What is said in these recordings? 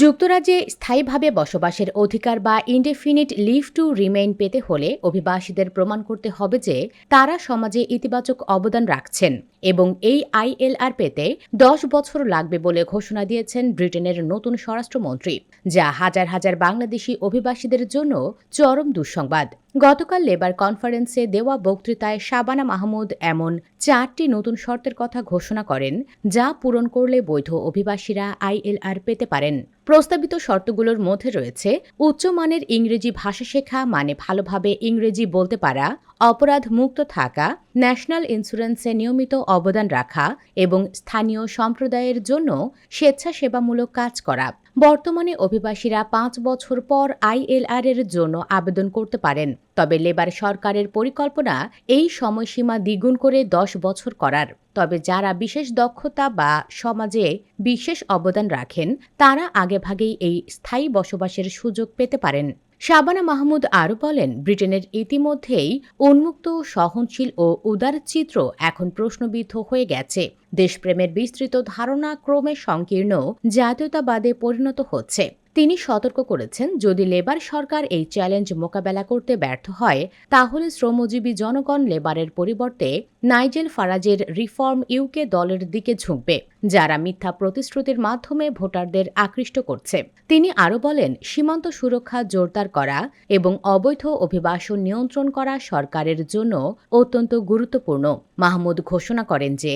যুক্তরাজ্যে স্থায়ীভাবে বসবাসের অধিকার বা ইনডেফিনিট লিভ টু রিমেইন পেতে হলে অভিবাসীদের প্রমাণ করতে হবে যে তারা সমাজে ইতিবাচক অবদান রাখছেন এবং এই আইএলআর পেতে দশ বছর লাগবে বলে ঘোষণা দিয়েছেন ব্রিটেনের নতুন স্বরাষ্ট্রমন্ত্রী, যা হাজার হাজার বাংলাদেশি অভিবাসীদের জন্য চরম দুঃসংবাদ। গতকাল লেবার কনফারেন্সে দেওয়া বক্তৃতায় শাবানা মাহমুদ এমন চারটি নতুন শর্তের কথা ঘোষণা করেন, যা পূরণ করলে বৈধ অভিবাসীরা আইএলআর পেতে পারেন। প্রস্তাবিত শর্তগুলোর মধ্যে রয়েছে উচ্চমানের ইংরেজি ভাষা শেখা মানে ভালোভাবে ইংরেজি বলতে পারা অপরাধ মুক্ত থাকা, ন্যাশনাল ইন্স্যুরেন্সে নিয়মিত অবদান রাখা এবং স্থানীয় সম্প্রদায়ের জন্য স্বেচ্ছাসেবামূলক কাজ করা। বর্তমানে অভিবাসীরা পাঁচ বছর পর আইএলআর এর জন্য আবেদন করতে পারেন, তবে লেবার সরকারের পরিকল্পনা এই সময়সীমা দ্বিগুণ করে দশ বছর করার। তবে যারা বিশেষ দক্ষতা বা সমাজে বিশেষ অবদান রাখেন, তারা আগেভাগেই এই স্থায়ী বসবাসের সুযোগ পেতে পারেন। শাবানা মাহমুদ আরও বলেন, ব্রিটেনের ইতিমধ্যেই উন্মুক্ত, সহনশীল ও উদার চিত্র এখন প্রশ্নবিদ্ধ হয়ে গেছে। দেশপ্রেমের বিস্তৃত ধারণা ক্রমে সংকীর্ণ, জাতীয়তাবাদে পরিণত হচ্ছে। তিনি সতর্ক করেছেন, যদি লেবার সরকার এই চ্যালেঞ্জ মোকাবেলা করতে ব্যর্থ হয়, তাহলে শ্রমজীবী জনগণ লেবারের পরিবর্তে নাইজেল ফারাজের রিফর্ম ইউকে দলের দিকে ঝুঁকবে, যারা মিথ্যা প্রতিশ্রুতির মাধ্যমে ভোটারদের আকৃষ্ট করছে। তিনি আরও বলেন, সীমান্ত সুরক্ষা জোরদার করা এবং অবৈধ অভিবাসন নিয়ন্ত্রণ করা সরকারের জন্য অত্যন্ত গুরুত্বপূর্ণ। মাহমুদ ঘোষণা করেন যে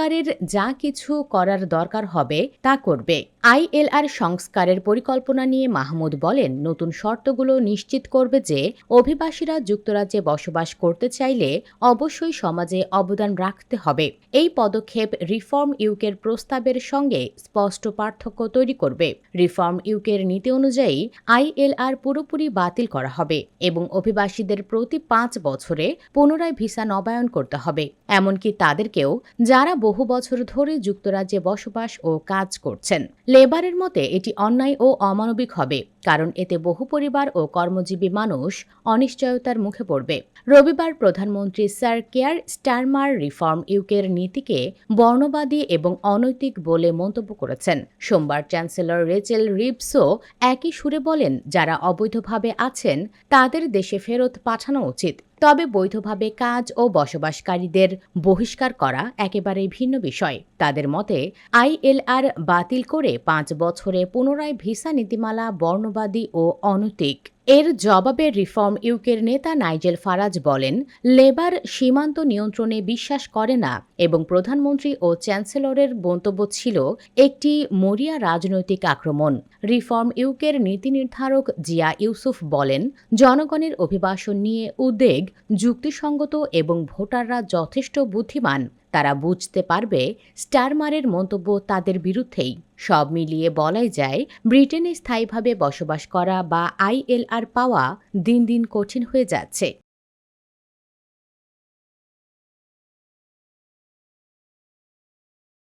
সরকারের যা কিছু করার দরকার হবে তা করবে। আইএলআর সংস্কারের পরিকল্পনা নিয়ে মাহমুদ বলেন, নতুন শর্তগুলো নিশ্চিত করবে যে অভিবাসীরা যুক্তরাজ্যে বসবাস করতে চাইলে অবশ্যই সমাজে অবদান রাখতে হবে। এই পদক্ষেপ রিফর্ম ইউকের প্রস্তাবের সঙ্গে স্পষ্ট পার্থক্য তৈরি করবে। রিফর্ম ইউকের নীতি অনুযায়ী আইএলআর পুরোপুরি বাতিল করা হবে এবং অভিবাসীদের প্রতি পাঁচ বছরে পুনরায় ভিসা নবায়ন করতে হবে। এমনকি তাদেরকেও, যারা বহু বছর ধরে যুক্তরাজ্যে বসবাস ও কাজ করছেন। লেবারের মতে, এটি অন্যায় ও অমানবিক হবে, কারণ এতে বহু পরিবার ও কর্মজীবী মানুষ অনিশ্চয়তার মুখে পড়বে। রবিবার প্রধানমন্ত্রী স্যার কেয়ার স্টারমার রিফর্ম ইউকের নীতিকে বর্ণবাদী এবং অনৈতিক বলে মন্তব্য করেছেন। সোমবার চ্যান্সেলর রেচেল রিপসও একই সুরে বলেন, যারা অবৈধভাবে আছেন, তাদের দেশে ফেরত পাঠানো উচিত। তবে বৈধভাবে কাজ ও বসবাসকারীদের বহিষ্কার করা একেবারে ভিন্ন বিষয়। তাদের মতে, আইএলআর বাতিল করে পাঁচ বছরে পুনরায় ভিসা নীতিমালা, বর্ণবাদী ও অনৈতিক এর জবাবে রিফর্ম ইউকের নেতা নাইজেল ফারাজ বলেন, লেবার সীমান্ত নিয়ন্ত্রণে বিশ্বাস করে না এবং প্রধানমন্ত্রী ও চ্যান্সেলরের মন্তব্য ছিল একটি মরিয়া রাজনৈতিক আক্রমণ। রিফর্ম ইউকের নীতি নির্ধারক জিয়া ইউসুফ বলেন, জনগণের অভিবাসন নিয়ে উদ্বেগ, যুক্তিসঙ্গত এবং ভোটাররা যথেষ্ট বুদ্ধিমান। তারা বুঝতে পারবে স্টারমারের মন্তব্য তাদের বিরুদ্ধেই। সব মিলিয়ে বলাই যায়, ব্রিটেনে স্থায়ীভাবে বসবাস করা বা আইএলআর পাওয়া দিন দিন কঠিন হয়ে যাচ্ছে।